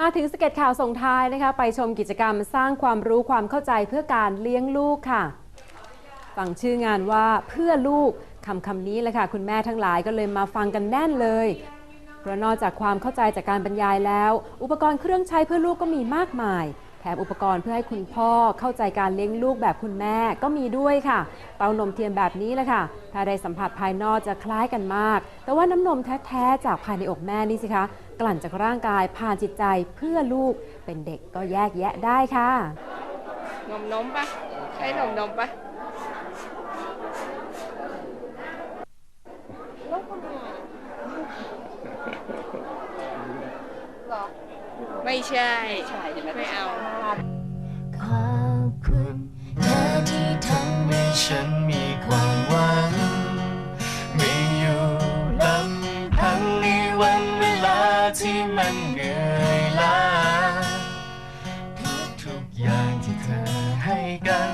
มาถึงสเก็ตข่าวส่งท้ายนะคะ ไปชมกิจกรรมสร้างความรู้ความเข้าใจเพื่อการเลี้ยงลูกค่ะ ฟังชื่องานว่าเพื่อลูกคำคำนี้แหละค่ะ คุณแม่ทั้งหลายก็เลยมาฟังกันแน่นเลย เพราะนอกจากความเข้าใจจากการบรรยายแล้ว อุปกรณ์เครื่องใช้เพื่อลูกก็มีมากมาย ถมอุปกรณ์เพื่อให้คุณพ่อเข้าใจการเลี้ยงลูกแบบคุณแม่ก็มีด้วยค่ะ เต้านมเทียมแบบนี้แหละค่ะ ถ้าได้สัมผัสภายนอกจะคล้ายกันมาก แต่ว่าน้ำนมแท้ๆจากภายในอกแม่นี่สิคะ กลั่นจากร่างกายผ่านจิตใจเพื่อลูกเป็นเด็กก็แยกแยะได้ค่ะ นมนมปะใช่นมนมปะลูกทำไมอะหรอ ไม่ใช่ไม่เอา ขอบคุณเธอที่ทำให้ฉันมีความหวังม่อยู่ลำพังในวันเวลาที่มันเหนื่อยล้าทุกทุกๆอย่างที่เธอให้กัน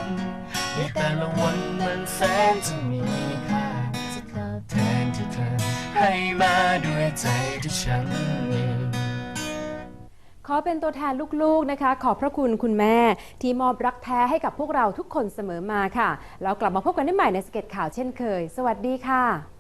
ในแต่ละวันมันแสนจะมีค่าจะตอบแทนที่เธอให้มาด้วยใจที่ฉัน อเป็นตัวแทนลูกๆนะคะ ขอบพระคุณคุณแม่ที่มอบรักแท้ให้กับพวกเราทุกคนเสมอมาค่ะแล้วกลับมาพบกันได้ใหม่ในสเก็ตข่าวเช่นเคย สวัสดีค่ะ